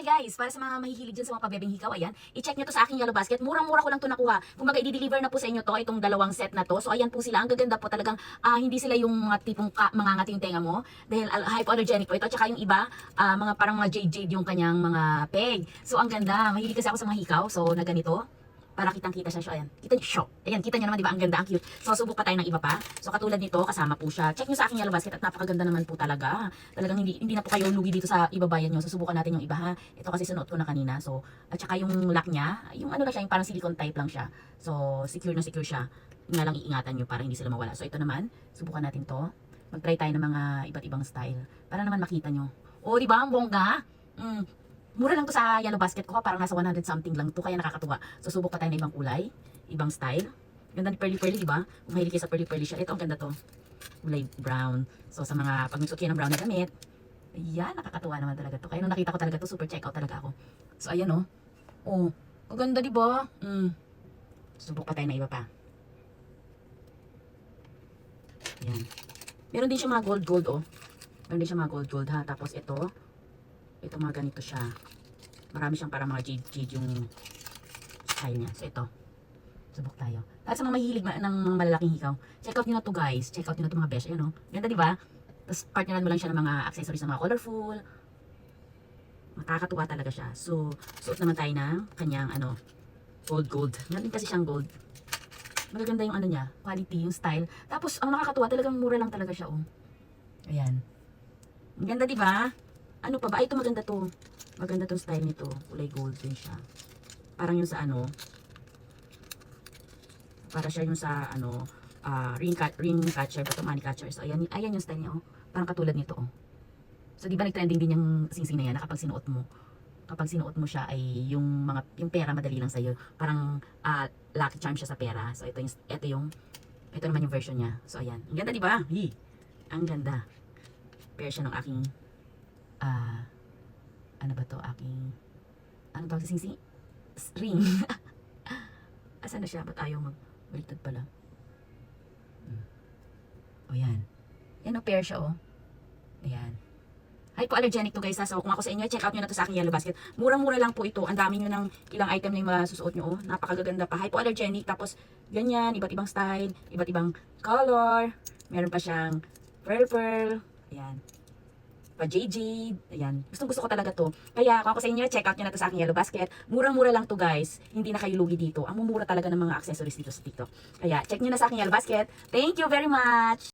Hi guys, para sa mga mahihilig dyan sa mga pabebeng hikaw, ayan, i-check nyo to sa aking yellow basket. Murang-mura ko lang to nakuha. Kumbaga, i-deliver na po sa inyo to, itong dalawang set na to. So, ayan po sila. Ang gaganda po talagang, ah, hindi sila yung mga tipong ka, mga ngati yung tenga mo. Dahil uh, hypoallergenic po ito. Tsaka yung iba, ah, mga parang mga jade-jade yung kanyang mga peg. So, ang ganda. Mahilig kasi ako sa mga hikaw. So, na ganito. Para kitang-kita siya. So, ayan. Kita niyo, show. Ayan, kita niyo naman, di ba? Ang ganda, ang cute. So, subok pa tayo ng iba pa. So, katulad nito, kasama po siya. Check niyo sa aking basket at napakaganda naman po talaga. Talagang hindi, hindi na po kayo lugi dito sa ibabayan niyo. Susubukan natin yung iba ha. Ito kasi sinuot ko na kanina. So, at saka yung lock niya, yung ano lang siya, yung parang silicone type lang siya. So, secure na secure siya. Nga lang iingatan niyo para hindi sila mawala. So, ito naman, subukan natin to. Mag-try tayo ng mga iba't ibang style. Para naman makita niyo. Oh, di ba? Ang bongga. Mm, Mura lang to sa yellow basket ko, parang nasa 100 something lang to, kaya nakakatuwa. Susubok pa tayo ng ibang kulay, ibang style. Ganda ni Pearly Pearly, di ba? Kung mahilig kayo sa Pearly Pearly siya, ito ang ganda to. Kulay brown. So sa mga, pag nagsuot kayo ng brown na damit, ayan, nakakatuwa naman talaga to. Kaya nung nakita ko talaga to, super check out talaga ako. So ayan oh. Oh, ang ganda di ba? Mm. Subok pa tayo ng iba pa. Ayan. Meron din siya mga gold gold oh. Meron din siya mga gold gold ha. Tapos ito, ito mga ganito siya. Marami siyang para mga jade jade yung style niya. So ito. Subok tayo. At sa mga mahilig ma- ng mga malalaking hikaw, check out nyo na to guys. Check out nyo na to mga besh. Ayan o. Ganda di ba? Tapos partneran mo lang siya ng mga accessories na mga colorful. Makakatuwa talaga siya. So, suot naman tayo ng kanyang ano, gold gold. Meron kasi siyang gold. Magaganda yung ano niya, quality, yung style. Tapos, ang nakakatuwa, talagang mura lang talaga siya, oh. Ayan. Ang ganda, di ba? Ano pa ba? Ay, ito maganda to. Maganda tong style nito. Kulay gold din siya. Parang yung sa ano, para siya yung sa ano, ah, ring, cat, ring catcher, pa to, money catcher. So, ayan, ayan yung style niya, oh. Parang katulad nito, oh. So, di ba nag-trending din yung singsing na yan na kapag sinuot mo? Kapag sinuot mo siya ay yung mga yung pera madali lang sa Parang ah, lucky charm siya sa pera. So ito yung ito yung ito naman yung version niya. So ayan. Ang ganda 'di ba? Hi. Ang ganda. Pair siya ng aking ah ano ba to? Aking ano tawag sa singsing? Ring. Asan na siya? Ba't ayaw mag baliktad pala? Hmm. O yan. Yan o, pair siya o. Ayan. Hypoallergenic to guys ha. So kung ako sa inyo, check out nyo na to sa aking yellow basket. Murang-mura lang po ito. Ang dami nyo ng ilang item na yung masusuot nyo. Oh. Napakagaganda pa. Hypoallergenic. Tapos ganyan, iba't ibang style, iba't ibang color. Meron pa siyang pearl. Ayan. Pa JJ. Ayan. Gustong gusto ko talaga to. Kaya kung ako sa inyo, check out nyo na to sa aking yellow basket. Murang-mura lang to guys. Hindi na kayo lugi dito. Ang mumura talaga ng mga accessories dito sa TikTok. Kaya check nyo na sa aking yellow basket. Thank you very much!